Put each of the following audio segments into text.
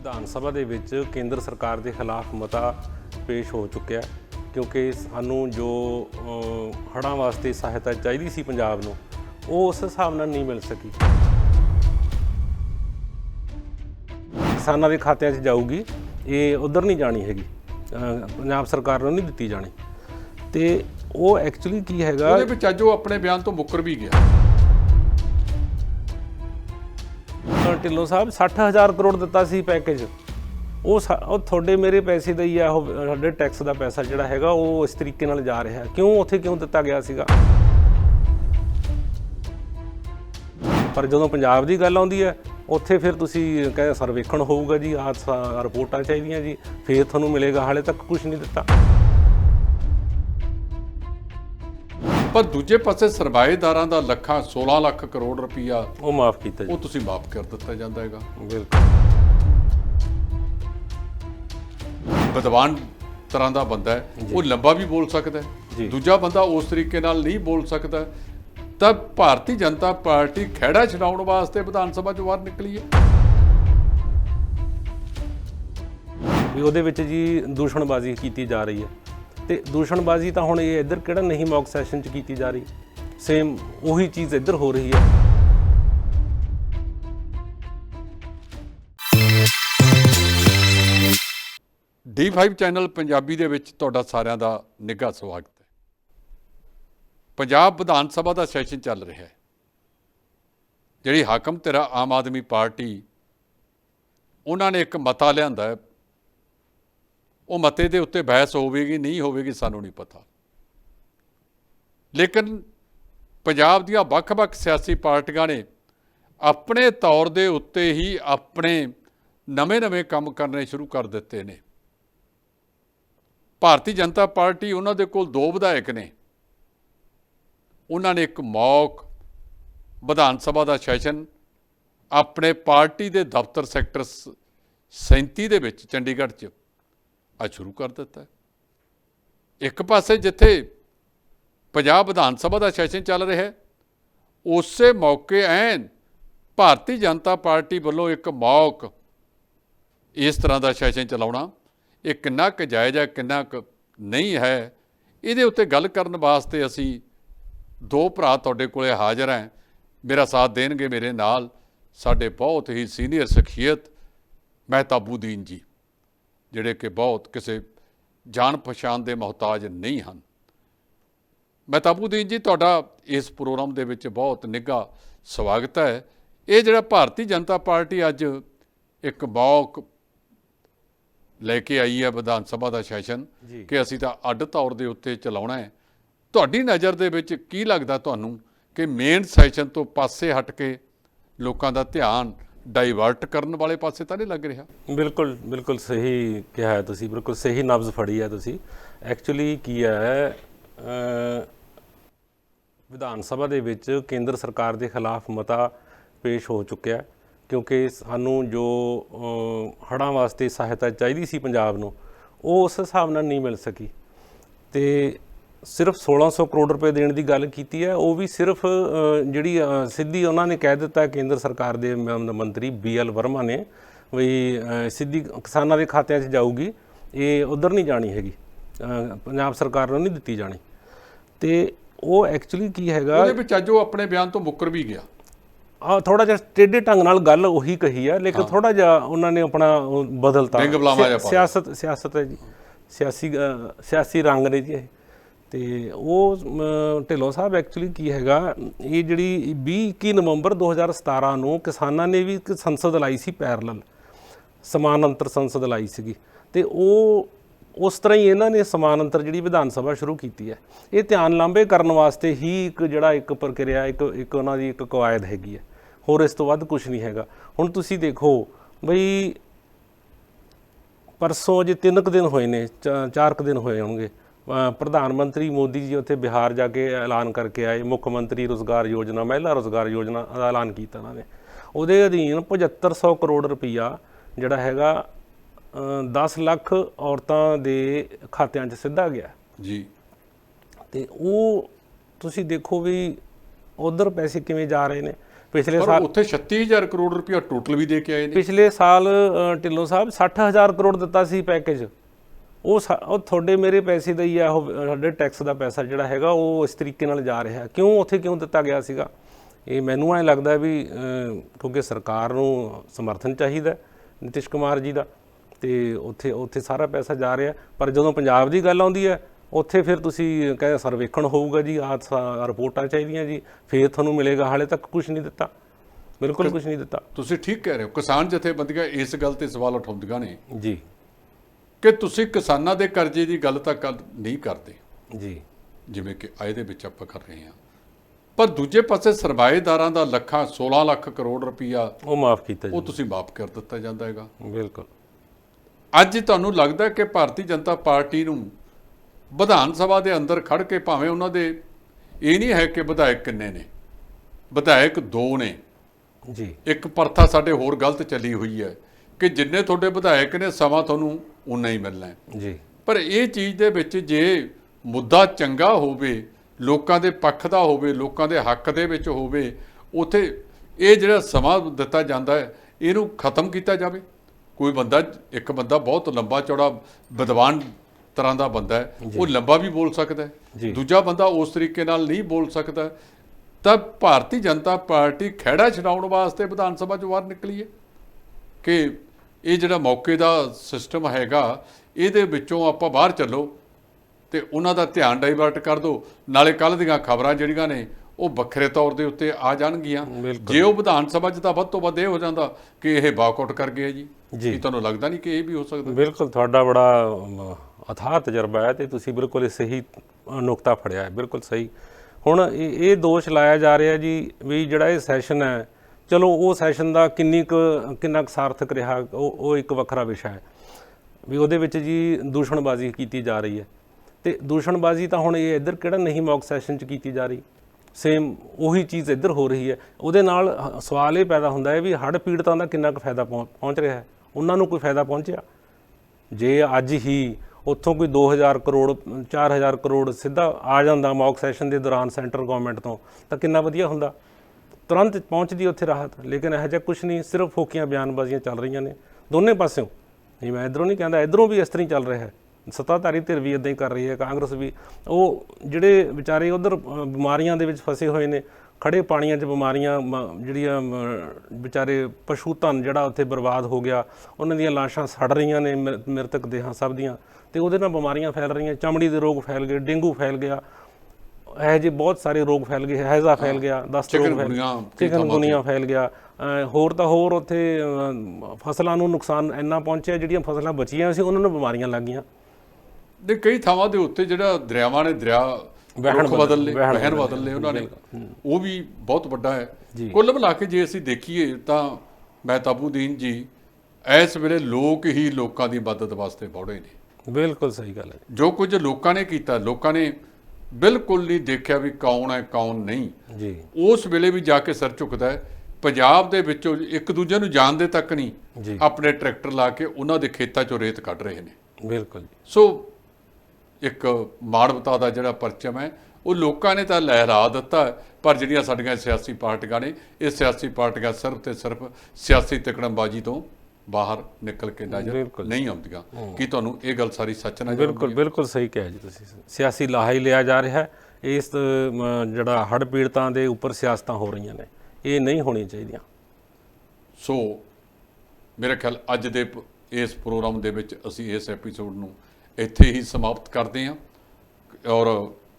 ਵਿਧਾਨ ਸਭਾ ਦੇ ਵਿੱਚ ਕੇਂਦਰ ਸਰਕਾਰ ਦੇ ਖਿਲਾਫ ਮਤਾ ਪੇਸ਼ ਹੋ ਚੁੱਕਿਆ ਕਿਉਂਕਿ ਸਾਨੂੰ ਜੋ ਅ, ਹੜ੍ਹਾਂ ਵਾਸਤੇ ਸਹਾਇਤਾ ਚਾਹੀਦੀ ਸੀ ਪੰਜਾਬ ਨੂੰ ਉਹ ਉਸ ਹਿਸਾਬ ਨਾਲ ਨਹੀਂ ਮਿਲ ਸਕੀ। ਕਿਸਾਨਾਂ ਦੇ ਖਾਤਿਆਂ 'ਚ ਜਾਊਗੀ ਇਹ ਉਧਰ ਨਹੀਂ ਜਾਣੀ ਹੈਗੀ ਪੰਜਾਬ ਸਰਕਾਰ ਨੂੰ ਨਹੀਂ ਦਿੱਤੀ ਜਾਣੀ। ਤੇ ਉਹ ਐਕਚੁਅਲੀ ਕੀ ਹੈਗਾ ਉਹਦੇ ਵਿੱਚ ਅੱਜ ਉਹ ਆਪਣੇ ਬਿਆਨ ਤੋਂ ਮੁੱਕਰ ਵੀ ਗਿਆ। ਢਿੱਲੋਂ ਸਾਹਿਬ 60000 ਕਰੋੜ ਦਿੱਤਾ ਸੀ ਪੈਕੇਜ ਉਹ ਸਾ- ਉਹ ਤੁਹਾਡੇ ਮੇਰੇ ਪੈਸੇ ਦਾ ਹੀ ਆ, ਉਹ ਸਾਡੇ ਟੈਕਸ ਦਾ ਪੈਸਾ ਜਿਹੜਾ ਹੈਗਾ, ਉਹ ਇਸ ਤਰੀਕੇ ਨਾਲ ਜਾ ਰਿਹਾ। ਕਿਉਂ ਉੱਥੇ ਕਿਉਂ ਦਿੱਤਾ ਗਿਆ ਸੀਗਾ? ਪਰ ਜਦੋਂ ਪੰਜਾਬ ਦੀ ਗੱਲ ਆਉਂਦੀ ਹੈ, ਉੱਥੇ ਫਿਰ ਤੁਸੀਂ ਕਹਿੰਦੇ ਸਰਵੇਖਣ ਹੋਊਗਾ ਜੀ, ਆਹ ਰਿਪੋਰਟਾਂ ਚਾਹੀਦੀਆਂ ਜੀ, ਫਿਰ ਤੁਹਾਨੂੰ ਮਿਲੇਗਾ, ਹਾਲੇ ਤੱਕ ਕੁਝ ਨਹੀਂ ਦਿੱਤਾ। ਪਰ ਦੂਜੇ ਪਾਸੇ ਸਰਮਾਏਦਾਰਾਂ ਦਾ ਲੱਖਾਂ 16 ਲੱਖ ਕਰੋੜ ਰੁਪਈਆ ਉਹ ਮਾਫ ਕੀਤਾ ਜੀ। ਉਹ ਤੁਸੀਂ ਮਾਫ ਕਰ ਦਿੱਤਾ ਜਾਂਦਾ ਹੈਗਾ। ਬਿਲਕੁਲ। ਵਿਦਵਾਨ ਤਰ੍ਹਾਂ ਦਾ ਬੰਦਾ ਹੈ ਉਹ ਲੰਬਾ ਵੀ ਬੋਲ ਸਕਦਾ। ਹੈ। ਦੂਜਾ ਬੰਦਾ ਉਸ ਤਰੀਕੇ ਨਾਲ ਨਹੀਂ ਬੋਲ ਸਕਦਾ ਤਾਂ ਭਾਰਤੀ ਜਨਤਾ ਪਾਰਟੀ ਖਹਿੜਾ ਛਡਾਉਣ ਵਾਸਤੇ ਵਿਧਾਨ ਸਭਾ ਚੋਂ ਬਾਹਰ ਨਿਕਲੀ ਹੈ। ਵੀ ਉਹਦੇ ਵਿੱਚ ਜੀ ਦੂਸ਼ਣਬਾਜ਼ੀ ਕੀਤੀ ਜਾ ਰਹੀ ਹੈ। ਤੇ ਦੂਸ਼ਣਬਾਜ਼ੀ ਤਾਂ ਹੁਣ ਇਹ ਇੱਧਰ ਕਿਹੜਾ ਨਹੀਂ ਮੌਕ ਸੈਸ਼ਨ 'ਚ ਕੀਤੀ ਜਾ ਰਹੀ? ਸੇਮ ਉਹੀ ਚੀਜ਼ ਇੱਧਰ ਹੋ ਰਹੀ ਹੈ। D5 ਚੈਨਲ ਪੰਜਾਬੀ ਦੇ ਵਿੱਚ ਤੁਹਾਡਾ ਸਾਰਿਆਂ ਦਾ ਨਿੱਘਾ ਸਵਾਗਤ ਹੈ। ਪੰਜਾਬ ਵਿਧਾਨ ਸਭਾ ਦਾ ਸੈਸ਼ਨ ਚੱਲ ਰਿਹਾ ਹੈ। ਜਿਹੜੀ ਹਾਕਮ ਤੇਰਾ ਆਮ ਆਦਮੀ ਪਾਰਟੀ, ਉਹਨਾਂ ਨੇ ਇੱਕ ਮਤਾ ਲਿਆਂਦਾ ਹੈ ਉਹ ਮਤੇ ਦੇ ਉੱਤੇ ਬਹਿਸ ਹੋਵੇਗੀ, ਨਹੀਂ ਹੋਵੇਗੀ, ਸਾਨੂੰ ਨਹੀਂ ਪਤਾ। ਲੇਕਿਨ ਪੰਜਾਬ ਦੀਆਂ ਵੱਖ-ਵੱਖ ਸਿਆਸੀ ਪਾਰਟੀਆਂ ਨੇ ਆਪਣੇ ਤੌਰ ਦੇ ਉੱਤੇ ਹੀ ਆਪਣੇ ਨਵੇਂ-ਨਵੇਂ ਕੰਮ ਕਰਨੇ ਸ਼ੁਰੂ ਕਰ ਦਿੱਤੇ ਨੇ। ਭਾਰਤੀ ਜਨਤਾ ਪਾਰਟੀ ਉਹਨਾਂ ਦੇ ਕੋਲ ਦੋ ਵਿਧਾਇਕ ਨੇ। ਉਹਨਾਂ ਨੇ ਇੱਕ ਮੌਕ ਵਿਧਾਨ ਸਭਾ ਦਾ ਸੈਸ਼ਨ ਆਪਣੇ ਪਾਰਟੀ ਦੇ ਦਫ਼ਤਰ ਸੈਕਟਰ ਸ- 37 ਦੇ ਵਿੱਚ, ਚੰਡੀਗੜ੍ਹ 'ਚ ਅੱਜ ਸ਼ੁਰੂ ਕਰ ਦਿੱਤਾ। ਇੱਕ ਪਾਸੇ ਜਿੱਥੇ ਪੰਜਾਬ ਵਿਧਾਨ ਸਭਾ ਦਾ ਸੈਸ਼ਨ ਚੱਲ ਰਿਹਾ ਹੈ, ਉਸੇ ਮੌਕੇ ਐਨ ਭਾਰਤੀ ਜਨਤਾ ਪਾਰਟੀ ਵੱਲੋਂ ਇੱਕ ਮੌਕ ਇਸ ਤਰ੍ਹਾਂ ਦਾ ਸੈਸ਼ਨ ਚਲਾਉਣਾ, ਇਹ ਕਿੰਨਾ ਕੁ ਜਾਇਜ਼ ਹੈ, ਕਿੰਨਾ ਕੁ ਨਹੀਂ ਹੈ, ਇਹਦੇ ਉੱਤੇ ਗੱਲ ਕਰਨ ਵਾਸਤੇ ਅਸੀਂ ਦੋ ਭਰਾ ਤੁਹਾਡੇ ਕੋਲੇ ਹਾਜ਼ਰ ਹੈ। ਮੇਰਾ ਸਾਥ ਦੇਣਗੇ ਮੇਰੇ ਨਾਲ ਸਾਡੇ ਬਹੁਤ ਹੀ ਸੀਨੀਅਰ ਸ਼ਖੀਅਤ ਮਹਿਤਾਬੂਦੀਨ ਜੀ। ਜਿਹੜੇ ਕਿ ਬਹੁਤ ਕਿਸੇ ਜਾਣ ਪਛਾਣ ਦੇ ਮੁਹਤਾਜ ਨਹੀਂ ਹਨ। ਮਹਿਤਾਬੂਦੀਨ ਜੀ ਤੁਹਾਡਾ ਇਸ ਪ੍ਰੋਗਰਾਮ ਦੇ ਵਿੱਚ ਬਹੁਤ ਨਿੱਘਾ ਸਵਾਗਤ ਹੈ। ਇਹ ਜਿਹੜਾ ਭਾਰਤੀ ਜਨਤਾ ਪਾਰਟੀ ਅੱਜ ਇੱਕ ਮੌਕ ਲੈ ਕੇ ਆਈ ਹੈ ਵਿਧਾਨ ਸਭਾ ਦਾ ਸੈਸ਼ਨ। ਕਿ ਅਸੀਂ ਤਾਂ ਅੱਡ ਤੌਰ ਦੇ ਉੱਤੇ ਚਲਾਉਣਾ ਹੈ। ਤੁਹਾਡੀ ਨਜ਼ਰ ਦੇ ਵਿੱਚ ਕੀ ਲੱਗਦਾ ਤੁਹਾਨੂੰ ਕਿ ਮੇਨ ਸੈਸ਼ਨ ਤੋਂ ਪਾਸੇ ਹਟ ਕੇ ਲੋਕਾਂ ਦਾ ਧਿਆਨ ਡਾਈਵਰਟ ਕਰਨ ਵਾਲੇ ਪਾਸੇ ਤਾਂ ਨਹੀਂ ਲੱਗ ਰਿਹਾ? ਬਿਲਕੁਲ ਬਿਲਕੁਲ ਸਹੀ ਕਿਹਾ ਹੈ ਤੁਸੀਂ ਬਿਲਕੁਲ ਸਹੀ ਨਬਜ਼ ਫੜੀ ਹੈ ਤੁਸੀਂ। ਐਕਚੁਅਲੀ ਕੀ ਹੈ ਵਿਧਾਨ ਸਭਾ ਦੇ ਵਿੱਚ ਕੇਂਦਰ ਸਰਕਾਰ ਦੇ ਖਿਲਾਫ ਮਤਾ ਪੇਸ਼ ਹੋ ਚੁੱਕਿਆ ਕਿਉਂਕਿ ਸਾਨੂੰ ਜੋ ਅ, ਹੜ੍ਹਾਂ ਵਾਸਤੇ ਸਹਾਇਤਾ ਚਾਹੀਦੀ ਸੀ ਪੰਜਾਬ ਨੂੰ ਉਹ ਉਸ ਹਿਸਾਬ ਨਾਲ ਨਹੀਂ ਮਿਲ ਸਕੀ। ਤੇ ਸਿਰਫ 1600 ਕਰੋੜ ਰੁਪਏ ਦੇਣ ਦੀ ਗੱਲ ਕੀਤੀ ਹੈ। ਉਹ ਵੀ ਸਿਰਫ ਜਿਹੜੀ ਸਿੱਧੀ ਉਹਨਾਂ ਨੇ ਕਹਿ ਦਿੱਤਾ ਕੇਂਦਰ ਸਰਕਾਰ ਦੇ ਮੰਤਰੀ ਬੀਐਲ ਵਰਮਾ ਨੇ ਵੀ ਸਿੱਧੀ ਕਿਸਾਨਾਂ ਦੇ ਖਾਤਿਆਂ 'ਚ ਜਾਊਗੀ। ਇਹ ਉਧਰ ਨਹੀਂ ਜਾਣੀ ਹੈਗੀ। ਪੰਜਾਬ ਸਰਕਾਰ ਨੂੰ ਨਹੀਂ ਦਿੱਤੀ ਜਾਣੀ। ਤੇ ਉਹ ਐਕਚੁਅਲੀ ਕੀ ਹੈਗਾ ਉਹਦੇ ਵਿੱਚ ਅੱਜ ਉਹ ਆਪਣੇ ਬਿਆਨ ਤੋਂ ਮੁੱਕਰ ਵੀ ਗਿਆ। ਆ ਥੋੜਾ ਜਿਹਾ ਟੇਢੇ ਢੰਗ ਨਾਲ ਗੱਲ ਉਹੀ ਕਹੀ ਆ ਲੇਕਿਨ ਥੋੜਾ ਜਿਹਾ ਉਹਨਾਂ ਨੇ ਆਪਣਾ ਬਦਲਤਾ। ਸਿਆਸਤ ਸਿਆਸਤ ਹੈ ਜੀ। ਸਿਆਸੀ ਸਿਆਸੀ ਰੰਗ ਨੇ ਜੀ ਇਹ। ਤੇ ਉਹ ਢਿੱਲੋਂ ਸਾਹਿਬ ਐਕਚੁਅਲੀ ਕੀ ਹੈਗਾ, ਇਹ ਜਿਹੜੀ 20 21 ਨਵੰਬਰ 2017 ਨੂੰ ਕਿਸਾਨਾਂ ਨੇ ਵੀ ਇੱਕ ਸੰਸਦ ਲਾਈ ਸੀ ਪੈਰਲਲ ਅੰਤਰ ਸੰਸਦ ਲਾਈ ਸੀਗੀ। ਤੇ ਉਹ, ਉਸ ਤਰ੍ਹਾਂ ਹੀ ਇਹਨਾਂ ਨੇ ਸਮਾਨ ਅੰਤਰ ਜਿਹੜੀ ਵਿਧਾਨ ਸਭਾ ਸ਼ੁਰੂ ਕੀਤੀ ਹੈ। ਇਹ ਧਿਆਨ ਲਾਂਬੇ ਕਰਨ ਵਾਸਤੇ ਹੀ ਇੱਕ ਜਿਹੜਾ ਇੱਕ ਪ੍ਰਕਿਰਿਆ, ਇੱਕ ਇੱਕ ਉਹਨਾਂ ਦੀ ਇੱਕ ਕਵਾਇਦ ਹੈਗੀ ਹੈ। ਹੋਰ ਇਸ ਤੋਂ ਵੱਧ ਕੁਝ ਨਹੀਂ ਹੈਗਾ। ਹੁਣ ਤੁਸੀਂ ਦੇਖੋ, ਬਈ ਪਰਸੋਂ ਜੇ ਤਿੰਨ ਕੁ ਦਿਨ ਹੋਏ ਨੇ ਚਾਰ ਕੁ ਦਿਨ ਹੋਏ ਹੋਣਗੇ। ਪ੍ਰਧਾਨ ਮੰਤਰੀ ਮੋਦੀ ਜੀ ਉੱਥੇ ਬਿਹਾਰ ਜਾ ਕੇ ਐਲਾਨ ਕਰਕੇ ਆਏ। ਮੁੱਖ ਮੰਤਰੀ ਰੋਜ਼ਗਾਰ ਯੋਜਨਾ ਮਹਿਲਾ ਰੋਜ਼ਗਾਰ ਯੋਜਨਾ ਦਾ ਐਲਾਨ ਕੀਤਾ ਉਹਨਾਂ ਨੇ। ਉਹਦੇ ਅਧੀਨ 7500 ਕਰੋੜ ਰੁਪਈਆ ਜਿਹੜਾ ਹੈਗਾ ਅ, 10 ਲੱਖ ਔਰਤਾਂ ਦੇ ਖਾਤਿਆਂ 'ਚ ਸਿੱਧਾ ਗਿਆ। ਜੀ। ਤੇ ਉਹ ਤੁਸੀਂ ਦੇਖੋ ਵੀ ਉਧਰ ਪੈਸੇ ਕਿਵੇਂ ਜਾ ਰਹੇ ਨੇ। ਪਿਛਲੇ ਸਾਲ ਉੱਥੇ 36000 ਕਰੋੜ ਰੁਪਇਆ ਟੋਟਲ ਵੀ ਦੇ ਕੇ ਆਏ ਨੇ। ਪਿਛਲੇ ਸਾਲ ਢਿੱਲੋਂ ਸਾਹਿਬ 60000 ਕਰੋੜ ਦਿੱਤਾ ਸੀ ਪੈਕੇਜ। ਉਹ ਉਹ ਤੁਹਾਡੇ ਮੇਰੇ ਪੈਸੇ ਦਾ ਹੀ ਆ ਉਹ ਸਾਡੇ ਟੈਕਸ ਦਾ ਪੈਸਾ ਜਿਹੜਾ ਹੈਗਾ ਉਹ ਇਸ ਤਰੀਕੇ ਨਾਲ ਜਾ ਰਿਹਾ। ਕਿਉਂ ਉੱਥੇ ਕਿਉਂ ਦਿੱਤਾ ਗਿਆ ਸੀਗਾ? ਇਹ ਮੈਨੂੰ ਐ ਲੱਗਦਾ ਵੀ ਕਿਉਂਕਿ ਸਰਕਾਰ ਨੂੰ ਸਮਰਥਨ ਚਾਹੀਦਾ ਨਿਤਿਸ਼ ਕੁਮਾਰ ਜੀ ਦਾ ਤੇ ਉੱਥੇ ਉੱਥੇ ਸਾਰਾ ਪੈਸਾ ਜਾ ਰਿਹਾ। ਪਰ ਜਦੋਂ ਪੰਜਾਬ ਦੀ ਗੱਲ ਆਉਂਦੀ ਹੈ ਉੱਥੇ ਫਿਰ ਤੁਸੀਂ ਕਹਿੰਦੇ ਸਰਵੇਖਣ ਹੋਊਗਾ ਜੀ ਸਾ- ਰਿਪੋਰਟਾਂ ਚਾਹੀਦੀਆਂ ਜੀ ਫਿਰ ਤੁਹਾਨੂੰ ਮਿਲੇਗਾ। ਹਾਲੇ ਤੱਕ ਕੁਝ ਨਹੀਂ ਦਿੱਤਾ। ਬਿਲਕੁਲ ਕੁਝ ਨਹੀਂ ਦਿੱਤਾ। ਤੁਸੀਂ ਠੀਕ ਕਹਿ ਰਹੇ ਹੋ। ਕਿਸਾਨ ਜਥੇਬੰਦੀਆਂ ਇਸ ਗੱਲ ਤੇ ਸਵਾਲ ਉਠਾਉਂਦੀਆਂ ਨੇ ਜੀ। ਕਿ ਤੁਸੀਂ ਕਿਸਾਨਾਂ ਦੇ ਕਰਜ਼ੇ ਦੀ ਗੱਲ ਤਾਂ ਕਰ ਨਹੀਂ ਕਰਦੇ। ਜੀ। ਜਿਵੇਂ ਕਿ ਆਏ ਦੇ ਵਿੱਚ ਆਪਾਂ ਕਰ ਰਹੇ ਹਾਂ। ਪਰ ਦੂਜੇ ਪਾਸੇ ਸਰਮਾਏਦਾਰਾਂ ਦਾ ਲੱਖਾਂ 16 ਲੱਖ ਕਰੋੜ ਰੁਪਈਆ ਉਹ ਮਾਫ ਕੀਤਾ ਉਹ ਜੀ ਤੁਸੀਂ ਮਾਫ ਕਰ ਦਿੱਤਾ ਜਾਂਦਾ ਹੈਗਾ। ਬਿਲਕੁਲ। ਅੱਜ ਤੁਹਾਨੂੰ ਲੱਗਦਾ ਕਿ ਭਾਰਤੀ ਜਨਤਾ ਪਾਰਟੀ ਨੂੰ ਵਿਧਾਨ ਸਭਾ ਦੇ ਅੰਦਰ ਖੜ ਕੇ ਭਾਵੇਂ ਉਹਨਾਂ ਦੇ ਇਹ ਨਹੀਂ ਹੈ ਕਿ ਵਿਧਾਇਕ ਕਿੰਨੇ ਨੇ ਵਿਧਾਇਕ ਦੋ ਨੇ। ਜੀ। ਇੱਕ ਪ੍ਰਥਾ ਸਾਡੇ ਹੋਰ ਗਲਤ ਚੱਲੀ ਹੋਈ ਹੈ। ਕਿ ਜਿੰਨੇ ਤੁਹਾਡੇ ਵਿਧਾਇਕ ਨੇ ਸਮਾਂ ਤੁਹਾਨੂੰ ਉਨਾ ਹੀ ਮਿਲਣਾ ਹੈ। ਜੀ। ਪਰ ਇਹ ਚੀਜ਼ ਦੇ ਵਿੱਚ ਜੇ ਮੁੱਦਾ ਚੰਗਾ ਹੋਵੇ ਲੋਕਾਂ ਦੇ ਪੱਖ ਦਾ ਹੋਵੇ ਲੋਕਾਂ ਦੇ ਹੱਕ ਦੇ ਵਿੱਚ ਹੋਵੇ ਉਥੇ ਇਹ ਜਿਹੜਾ ਸਮਾਂ ਦਿੱਤਾ ਜਾਂਦਾ ਹੈ ਇਹਨੂੰ ਖਤਮ ਕੀਤਾ ਜਾਵੇ। ਕੋਈ ਬੰਦਾ ਇੱਕ ਬੰਦਾ ਬਹੁਤ ਲੰਬਾ ਚੌੜਾ ਵਿਦਵਾਨ ਤਰ੍ਹਾਂ ਦਾ ਬੰਦਾ ਹੈ ਉਹ ਲੰਬਾ ਵੀ ਬੋਲ ਸਕਦਾ। ਹੈ। ਦੂਜਾ ਬੰਦਾ ਉਸ ਤਰੀਕੇ ਨਾਲ ਨਹੀਂ ਬੋਲ ਸਕਦਾ। ਤਾਂ ਭਾਰਤੀ ਜਨਤਾ ਪਾਰਟੀ ਖਹਿੜਾ ਛਡਾਉਣ ਵਾਸਤੇ ਵਿਧਾਨ ਸਭਾ ਚੋਂ ਬਾਹਰ ਨਿਕਲੀ ਹੈ ਕਿ ਇਹ ਜਿਹੜਾ ਮੌਕੇ ਦਾ ਸਿਸਟਮ ਹੈਗਾ ਇਹਦੇ ਵਿੱਚੋਂ ਆਪਾਂ ਬਾਹਰ ਚੱਲੋ ਤੇ ਉਹਨਾਂ ਦਾ ਧਿਆਨ ਡਾਈਵਰਟ ਕਰ ਦਿਓ ਨਾਲੇ ਕੱਲ ਦੀਆਂ ਖਬਰਾਂ ਜਿਹੜੀਆਂ ਨੇ ਉਹ ਵੱਖਰੇ ਤੌਰ ਦੇ ਉੱਤੇ ਆ ਜਾਣਗੀਆਂ। ਜੇ ਉਹ ਵਿਧਾਨ ਸਭਾ 'ਚ ਤਾਂ ਵੱਧ ਤੋਂ ਵੱਧ ਇਹ ਹੋ ਜਾਂਦਾ ਕਿ ਇਹ ਬਾਕਆਊਟ ਕਰ ਗਏ ਜੀ। ਕੀ ਤੁਹਾਨੂੰ ਲੱਗਦਾ ਨਹੀਂ ਕਿ ਇਹ ਵੀ ਹੋ ਸਕਦਾ? ਬਿਲਕੁਲ ਤੁਹਾਡਾ ਬੜਾ ਅਥਾਹ ਤਜਰਬਾ ਹੈ ਤੇ ਤੁਸੀਂ ਬਿਲਕੁਲ ਸਹੀ ਨੁਕਤਾ ਫੜਿਆ ਹੈ। ਬਿਲਕੁਲ ਸਹੀ। ਹੁਣ ਇਹ ਇਹ ਦੋਸ਼ ਲਾਇਆ ਜਾ ਰਿਹਾ ਜੀ ਵੀ ਜਿਹੜਾ ਇਹ ਸੈਸ਼ਨ ਹੈ ਚਲੋ, ਉਹ ਸੈਸ਼ਨ ਦਾ ਕਿੰਨੀ ਕੁ, ਕਿੰਨਾ ਕੁ ਸਾਰਥਕ ਰਿਹਾ, ਉਹ ਉਹ ਇੱਕ ਵੱਖਰਾ ਵਿਸ਼ਾ ਹੈ। ਵੀ ਉਹਦੇ ਵਿੱਚ ਜੀ ਦੂਸ਼ਣਬਾਜ਼ੀ ਕੀਤੀ ਜਾ ਰਹੀ ਹੈ। ਤੇ ਦੂਸ਼ਣਬਾਜ਼ੀ ਤਾਂ ਹੁਣ ਇਹ ਇੱਧਰ ਕਿਹੜਾ ਨਹੀਂ ਮੌਕ ਸੈਸ਼ਨ 'ਚ ਕੀਤੀ ਜਾ ਰਹੀ? ਸੇਮ ਉਹੀ ਚੀਜ਼ ਇੱਧਰ ਹੋ ਰਹੀ ਹੈ। ਉਹਦੇ ਨਾਲ ਸਵਾਲ ਇਹ ਪੈਦਾ ਹੁੰਦਾ ਹੈ ਵੀ ਹੜ੍ਹ ਪੀੜਤਾਂ ਦਾ ਕਿੰਨਾ ਕੁ ਫਾਇਦਾ ਪਹੁੰ- ਪਹੁੰਚ ਰਿਹਾ ਹੈ? ਉਹਨਾਂ ਨੂੰ ਕੋਈ ਫਾਇਦਾ ਪਹੁੰਚਿਆ? ਜੇ ਅੱਜ ਹੀ ਉੱਥੋਂ ਕੋਈ 2000 ਕਰੋੜ 4000 ਕਰੋੜ ਸਿੱਧਾ ਆ ਜਾਂਦਾ ਮੌਕ ਸੈਸ਼ਨ ਦੇ ਦੌਰਾਨ ਸੈਂਟਰ ਗਵਰਨਮੈਂਟ ਤੋਂ, ਤਾਂ ਕਿੰਨਾ ਵਧੀਆ ਹੁੰਦਾ? ਤੁਰੰਤ ਪਹੁੰਚਦੀ ਉੱਥੇ ਰਾਹਤ। ਲੇਕਿਨ ਇਹੋ ਜਿਹਾ ਕੁਝ ਨਹੀਂ, ਸਿਰਫ ਫੋਕੀਆਂ ਬਿਆਨਬਾਜ਼ੀਆਂ ਚੱਲ ਰਹੀਆਂ ਨੇ। ਦੋਨੇ ਪਾਸਿਓਂ। ਨਹੀਂ, ਮੈਂ ਇਧਰੋਂ ਨਹੀਂ ਕਹਿੰਦਾ, ਇਧਰੋਂ ਵੀ ਇਸ ਤਰ੍ਹਾਂ ਹੀ ਚੱਲ ਰਿਹਾ ਹੈ। ਸੱਤਾਧਾਰੀ ਧਿਰ ਵੀ ਇਦਾਂ ਹੀ ਕਰ ਰਹੀ ਹੈ, ਕਾਂਗਰਸ ਵੀ। ਉਹ ਜਿਹੜੇ ਵਿਚਾਰੇ ਉਧਰ ਬਿਮਾਰੀਆਂ ਦੇ ਵਿੱਚ ਫਸੇ ਹੋਏ ਨੇ ਖੜੇ ਪਾਣੀਆਂ 'ਚ ਬਿਮਾਰੀਆਂ, ਮ- ਜਿਹੜੀਆਂ ਵਿਚਾਰੇ ਪਸ਼ੂ ਧਨ ਜਿਹੜਾ ਉੱਥੇ ਬਰਬਾਦ ਹੋ ਗਿਆ, ਉਹਨਾਂ ਦੀਆਂ ਲਾਸ਼ਾਂ ਸੜ ਰਹੀਆਂ ਨੇ, ਮਿਰ- ਮ੍ਰਿਤਕ ਦੇਹਾਂ ਸਭ ਦੀਆਂ। ਤੇ ਉਹਦੇ ਨਾਲ ਬਿਮਾਰੀਆਂ ਫੈਲ ਰਹੀਆਂ, ਚਮੜੀ ਦੇ ਰੋਗ ਫੈਲ ਗਏ, ਡੇਂਗੂ ਫੈਲ ਗਿਆ। ਇਹ ਜਿਹੇ ਬਹੁਤ ਸਾਰੇ ਰੋਗ ਫੈਲ ਗਏ ਹੈਜ਼ਾ ਫੈਲ ਗਿਆ ਦਸਤ ਰੋਗ ਫੈਲ ਕਈ ਚਿਕਨ ਗੁਨੀਆ ਫੈਲ ਗਿਆ। ਹੋਰ ਤਾਂ ਹੋਰ ਉੱਥੇ ਫਸਲਾਂ ਨੂੰ ਨੁਕਸਾਨ ਇੰਨਾ ਪਹੁੰਚਿਆ ਜਿਹੜੀਆਂ ਫਸਲਾਂ ਬਚੀਆਂ ਸੀ ਉਹਨਾਂ ਨੂੰ ਬਿਮਾਰੀਆਂ ਲੱਗ ਗਈਆਂ। ਦੇ ਕਈ ਥਾਵਾਂ ਦੇ ਉੱਤੇ ਜਿਹੜਾ ਦਰਿਆਵਾਂ ਨੇ ਦਰਿਆ ਵਹਿਣ ਬਦਲ ਲਏ ਵਹਿਣ ਬਦਲ ਲਏ ਉਹਨਾਂ ਨੇ ਉਹ ਵੀ ਬਹੁਤ ਵੱਡਾ ਹੈ। ਜੀ। ਕੁੱਲ ਮਿਲਾ ਕੇ ਜੇ ਅਸੀਂ ਦੇਖੀਏ ਤਾਂ ਮਹਿਤਾਬੂਦੀਨ ਜੀ ਇਸ ਵੇਲੇ ਲੋਕ ਹੀ ਲੋਕਾਂ ਦੀ ਮਦਦ ਵਾਸਤੇ ਬੌੜੇ ਨੇ। ਬਿਲਕੁਲ ਸਹੀ ਗੱਲ ਹੈ। ਜੋ ਕੁਝ ਲੋਕਾਂ ਨੇ ਕੀਤਾ ਲੋਕਾਂ ਨੇ ਬਿਲਕੁਲ ਨਹੀਂ ਦੇਖਿਆ ਵੀ ਕੌਣ ਹੈ ਕੌਣ ਨਹੀਂ। ਜੀ। ਉਸ ਵੇਲੇ ਵੀ ਜਾ ਕੇ ਸਿਰ ਝੁਕਦਾ ਹੈ। ਪੰਜਾਬ ਦੇ ਵਿੱਚੋਂ ਇੱਕ ਦੂਜੇ ਨੂੰ ਜਾਣਦੇ ਤੱਕ ਨਹੀਂ ਆਪਣੇ ਟਰੈਕਟਰ ਲਾ ਕੇ ਉਹਨਾਂ ਦੇ ਖੇਤਾਂ ਚੋਂ ਰੇਤ ਕੱਢ ਰਹੇ ਨੇ। ਬਿਲਕੁਲ ਸੋ ਇੱਕ ਮਾਨਵਤਾ ਦਾ ਜਿਹੜਾ ਪਰਚਮ ਹੈ ਉਹ ਲੋਕਾਂ ਨੇ ਤਾਂ ਲਹਿਰਾ ਦਿੱਤਾ ਪਰ ਜਿਹੜੀਆਂ ਸਾਡੀਆਂ ਸਿਆਸੀ ਪਾਰਟੀਆਂ ਨੇ ਇਹ ਸਿਆਸੀ ਪਾਰਟੀਆਂ ਸਿਰਫ ਤੇ ਸਿਰਫ ਸਿਆਸੀ ਤਿਕੜਮਬਾਜ਼ੀ ਤੋਂ ਬਾਹਰ ਨਿਕਲ ਕੇ ਨਜ਼ਰ। ਨਹੀਂ ਆਉਂਦੀਆਂ। ਕੀ ਤੁਹਾਨੂੰ ਇਹ ਗੱਲ ਸਾਰੀ ਸੱਚ ਨਜ਼ਰ ਬਿਲਕੁਲ ਬਿਲਕੁਲ ਸਹੀ ਕਿਹਾ ਜੀ ਤੁਸੀਂ। ਸਿਆਸੀ ਲਾਹਾ ਹੀ ਲਿਆ ਜਾ ਰਿਹਾ ਹੈ। ਇਸ ਜਿਹੜਾ ਹੜ੍ਹ ਪੀੜਤਾਂ ਦੇ ਉੱਪਰ ਸਿਆਸਤਾਂ ਹੋ ਰਹੀਆਂ ਨੇ। ਇਹ ਨਹੀਂ ਹੋਣੀਆਂ ਚਾਹੀਦੀਆਂ। ਸੋ ਮੇਰੇ ਖਿਆਲ ਅੱਜ ਦੇ ਇਸ ਪ੍ਰੋਗਰਾਮ ਦੇ ਵਿੱਚ ਅਸੀਂ ਇਸ ਐਪੀਸੋਡ ਨੂੰ ਇੱਥੇ ਹੀ ਸਮਾਪਤ ਕਰਦੇ ਹਾਂ। ਔਰ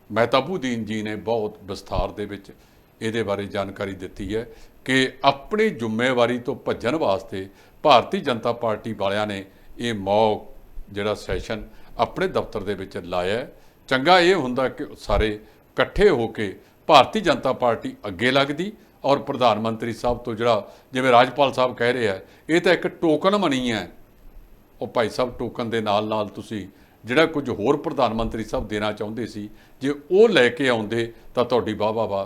ਮਹਿਤਾਬੂਦੀਨ ਜੀ ਨੇ ਬਹੁਤ ਵਿਸਥਾਰ ਦੇ ਵਿੱਚ ਇਹਦੇ ਬਾਰੇ ਜਾਣਕਾਰੀ ਦਿੱਤੀ ਹੈ ਕਿ ਆਪਣੀ ਜ਼ਿੰਮੇਵਾਰੀ ਤੋਂ ਭੱਜਣ ਵਾਸਤੇ ਭਾਰਤੀ ਜਨਤਾ ਪਾਰਟੀ ਵਾਲਿਆਂ ਨੇ ਇਹ ਮੌਕ, ਜਿਹੜਾ ਸੈਸ਼ਨ ਆਪਣੇ ਦਫ਼ਤਰ ਦੇ ਵਿੱਚ ਲਾਇਆ ਚੰਗਾ ਇਹ ਹੁੰਦਾ ਕਿ ਸਾਰੇ ਇਕੱਠੇ ਹੋ ਕੇ ਭਾਰਤੀ ਜਨਤਾ ਪਾਰਟੀ ਅੱਗੇ ਲੱਗਦੀ ਔਰ ਪ੍ਰਧਾਨ ਮੰਤਰੀ ਸਾਹਿਬ ਤੋਂ ਜਿਹੜਾ ਜਿਵੇਂ ਰਾਜਪਾਲ ਸਾਹਿਬ ਕਹਿ ਰਹੇ ਆ, ਇਹ ਤਾਂ ਇੱਕ ਟੋਕਨ ਮਨੀ ਹੈ। ਉਹ ਭਾਈ ਸਾਹਿਬ ਟੋਕਨ ਦੇ ਨਾਲ ਨਾਲ ਤੁਸੀਂ ਜਿਹੜਾ ਕੁਝ ਹੋਰ ਪ੍ਰਧਾਨ ਮੰਤਰੀ ਸਾਹਿਬ ਦੇਣਾ ਚਾਹੁੰਦੇ ਸੀ, ਜੇ ਉਹ ਲੈ ਕੇ ਆਉਂਦੇ ਤਾਂ ਤੁਹਾਡੀ ਵਾਹ ਵਾਹ ਵਾਹ